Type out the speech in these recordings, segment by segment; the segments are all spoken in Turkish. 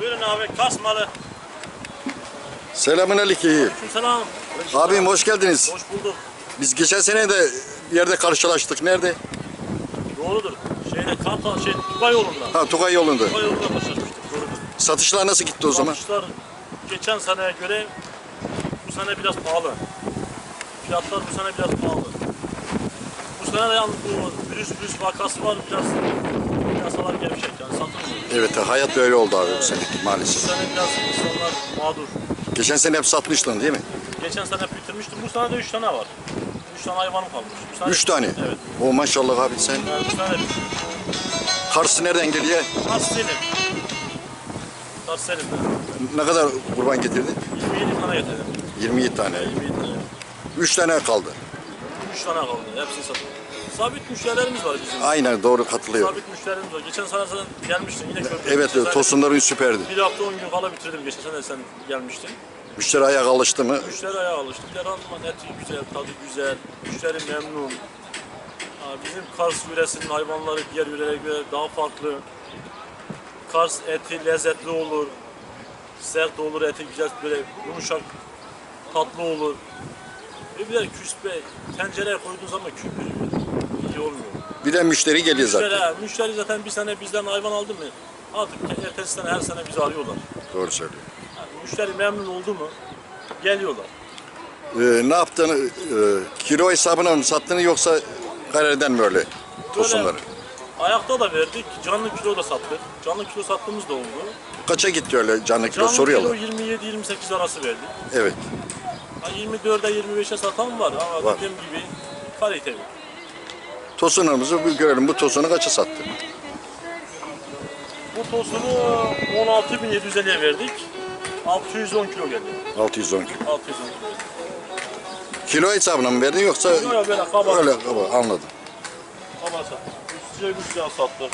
Buyurun abi Kars malı. Selamun aleyküm. Selam. Abim hoş geldiniz. Hoş bulduk. Biz geçen sene de bir yerde karşılaştık. Nerede? Doğrudur. Şeyde Kartal, şey Tugay yolunda. Ha Tugay yolunda. Tugay yolunda karşılaşmıştık. Doğrudur. Satışlar nasıl gitti o zaman? Satışlar geçen seneye göre bu sene biraz pahalı. Fiyatlar bu sene biraz pahalı. Bu sene de yalnız bu virüs virüs vakası var biraz piyasalar gevşek yani satılmıyor. Evet hayat böyle oldu abi bu sene Bu maalesef. sene biraz insanlar mağdur. Geçen sene hep satmıştın değil mi? Geçen sene bitirmiştim. Bu sene de 3 tane var. 3 tane hayvanım kalmış. Bu sene- Üç tane. Evet. O maşallah abi sen. Yani bu sene Kars nereden geliyor? Kars Selim. Kars Selim'den. Ne kadar kurban getirdin? 27 tane getirdim. 27 tane. 27 tane. 3 tane kaldı. 3 tane kaldı. Hepsini sattık. Sabit müşterilerimiz var bizim. Aynen doğru katılıyor. Sabit müşterilerimiz var. Geçen sene sen gelmiştin yine köprü. Evet sene tosunların süperdi. Bir hafta 10 gün kala bitirdim. Geçen sene sen gelmiştin. Müşteri ayak alıştı mı? Müşteri ayağa alıştı. Bir de randıman eti güzel, tadı güzel. Müşteri memnun. Bizim Kars yöresinin hayvanları diğer yörelere göre daha farklı. Kars eti lezzetli olur. Sert olur eti güzel böyle yumuşak tatlı olur. De küspe tencereye koyduğun zaman küpür olmuyor. Bir de müşteri geliyor Müşteri, zaten. ha, müşteri zaten bir sene bizden hayvan aldı mı artık ertesi sene her sene bizi arıyorlar. Doğru söylüyor. Yani müşteri memnun oldu mu geliyorlar. Ee, ne yaptığını, e, kilo hesabına mı sattığını yoksa kareden mi öyle tosunları? Ayakta da verdik, canlı kilo da sattık. Canlı kilo sattığımız da oldu. Kaça gitti öyle canlı kilo Canlı soruyorlar. kilo 27-28 arası verdik. Evet. Ha, 24'e 25'e satan var ama Var. dediğim gibi kaliteli. Tosunlarımızı bir görelim. Bu tosunu kaça sattı? Bu tosunu 16.750'ye verdik. 610 kilo geldi. 610 kilo. 610 kilo. Kilo hesabına mı verdin yoksa Yok böyle kaba, öyle kaba anladım. kaba sattık. Üstüne güçlüğe sattık.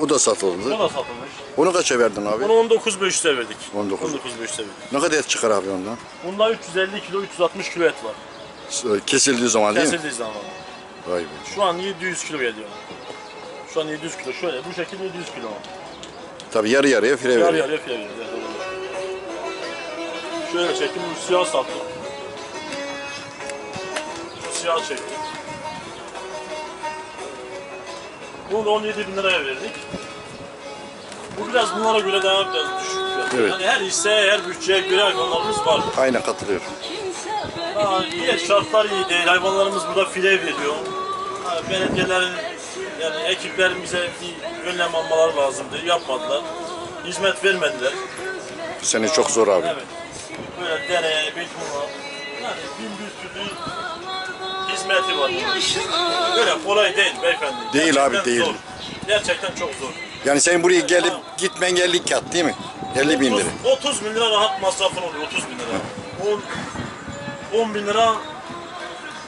O da O satıldı. da satılmış. Onu kaça verdin abi? Bunu 19.500'e verdik. 19. 19.500'e verdik. Ne kadar et çıkar abi ondan? Bunda 350 kilo, 360 kilo et var. Kesildiği zaman değil mi? Kesildiği zaman. Vay be. Şu an 700 kilo geliyor. Şu an 700 kilo. Şöyle bu şekilde 700 kilo. Tabii yarı yarıya fire Yarı veriyor. yarıya fiyat veriyoruz. evet, doğru. Şöyle çektim, bu siyah sattım. Siyah çektim. Bunu da 17 bin liraya verdik. Bu biraz bunlara göre daha biraz düşük fiyat. Evet. Yani her hisseye, her bütçeye göre hayvanlarımız var. Aynen katılıyorum. Ha, diğer şartlar iyi değil. Hayvanlarımız burada file veriyor. Belediyelerin yani ekiplerin bize bir önlem almaları lazımdı. Yapmadılar. Hizmet vermediler. Bu sene çok zor abi. Evet. Böyle dereye, betona yani bin bir türlü hizmeti var. Böyle kolay değil beyefendi. Değil abi, Gerçekten değil. Zor. Gerçekten çok zor. Yani sen buraya gelip gitmen geldik kat değil mi? 50 bin lira. 30, 30 bin lira rahat masrafın oluyor. 30 bin lira. 10, 10 bin lira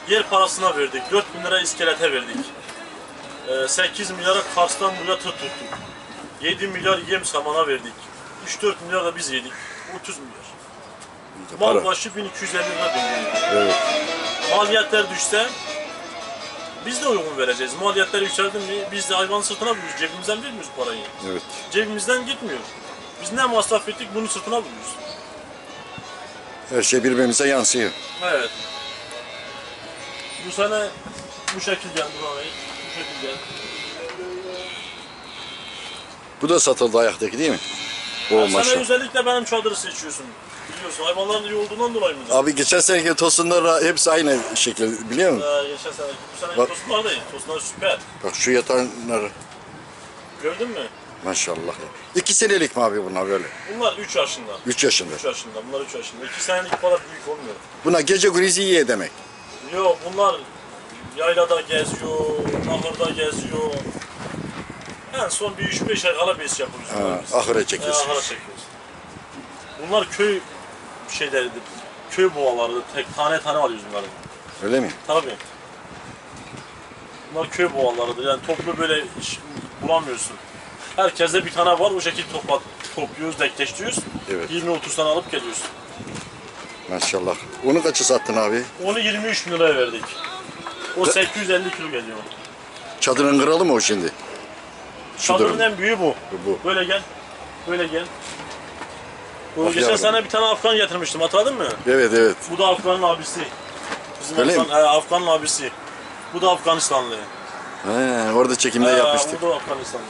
yer parasına verdik. 4 bin lira iskelete verdik. Ee, 8 milyara Kars'tan buraya tır tuttuk. 7 milyar yem samana verdik. 3-4 milyar da biz yedik. 30 milyar. Mal Para. başı 1250 lira dönüyor. Evet. Maliyetler düşse biz de uygun vereceğiz. Maliyetler yükseldi mi biz de hayvan sırtına vuruyoruz. Cebimizden vermiyoruz parayı. Evet. Cebimizden gitmiyor. Biz ne masraf ettik bunu sırtına vuruyoruz. Her şey birbirimize yansıyor. Evet. Bu sene bu şekilde Bey. Bu şekilde. Bu da satıldı ayaktaki değil mi? O Yani sen maşallah. özellikle benim çadırı seçiyorsun. Biliyorsun hayvanların iyi olduğundan dolayı mı? Abi geçen seneki tosunlar hepsi aynı şekilde biliyor musun? Ee, geçen sene, bu sene Bak. tosunlar değil. Tosunlar süper. Bak şu yatanlar Gördün mü? maşallah. İki senelik mi abi bunlar böyle? Bunlar 3 yaşında. 3 yaşında. 3 yaşında. Bunlar 3 yaşında. 2 senelik kadar büyük olmuyor. Buna gece grizi iyi demek. Yok bunlar yaylada geziyor, nahırda geziyor. En son bir 3-5 ay kala bes yapıyoruz. Ha, biz. ahıra Ee, çekiyorsunuz. ahıra çekiyoruz. Bunlar köy şeyleridir. Köy boğalarıdır. Tek tane tane alıyoruz bunları. Öyle mi? Tabii. Bunlar köy boğalarıdır. Yani toplu böyle iş bulamıyorsun. Herkeste bir tane var. O şekilde topla, topluyoruz, denkleştiriyoruz. Evet. 20-30 tane alıp geliyoruz. Maşallah. Onu kaça sattın abi? Onu 23 bin liraya verdik. O 850 kilo geliyor. Çadırın kralı mı o şimdi? Çadırın en büyüğü bu. Bu. Böyle gel. Böyle gel. Bu Bak geçen yavrum. sene bir tane Afgan getirmiştim hatırladın mı? Evet evet. Bu da Afgan'ın abisi. Bizim Öyle Afgan, mi? Afgan'ın abisi. Bu da Afganistanlı. He, orada çekimde yapmıştık. Bu da Afganistanlı.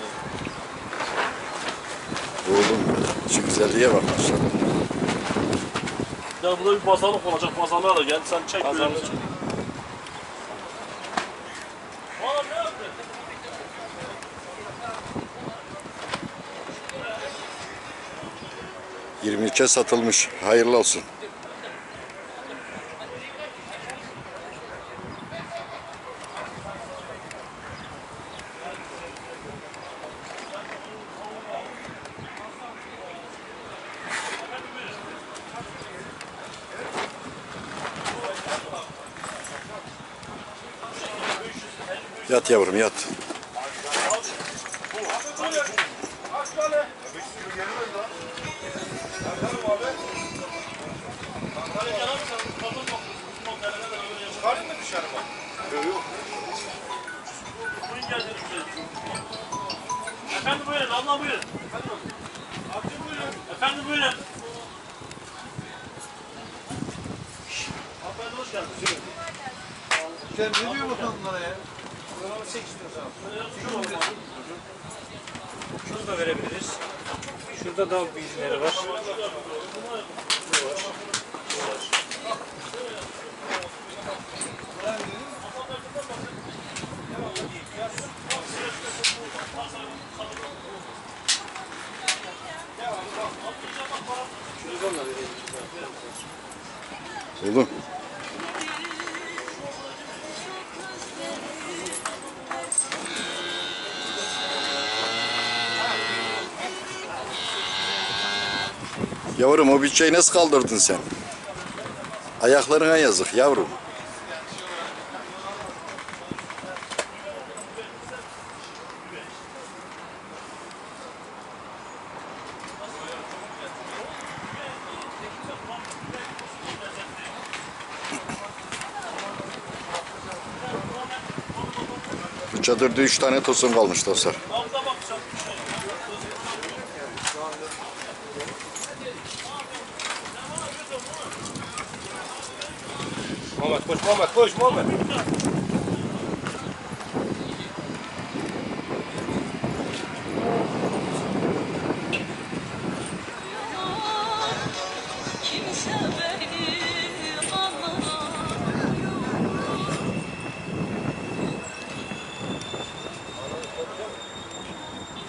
Oğlum şu güzelliğe bak maşallah. Ya burada bir pazarlık olacak. Pazarlığa da gel. Sen çek böyle. Hı. 23'e satılmış. Hayırlı olsun. Yat yavrum yat. Buyurun gel dedim size. Efendim buyurun, abla buyurun. Abicim buyurun. Efendim buyurun. Hanımefendi hoş geldiniz. Sen ne diyor bakalım bunlara ya? Şunu da verebiliriz. Şurada da bilgileri var. Oğlum. Yavrum o bütçeyi nasıl kaldırdın sen? Ayaklarına yazık yavrum. Çadırda üç tane tosun kalmış dostlar. Abla bakacağım. Muhammed koş Muhammed koş Muhammed.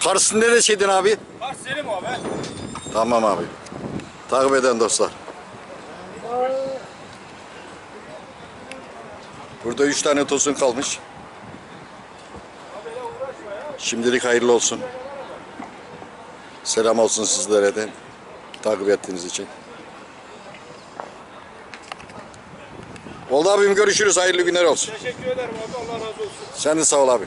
Karşısında ne şeydin abi? Bak Selim abi. Tamam abi. Takip eden dostlar. Burada üç tane tosun kalmış. Şimdilik hayırlı olsun. Selam olsun sizlere de. Takip ettiğiniz için. Oldu abim görüşürüz. Hayırlı günler olsun. Teşekkür ederim abi Allah razı olsun. Sen de sağ ol abi.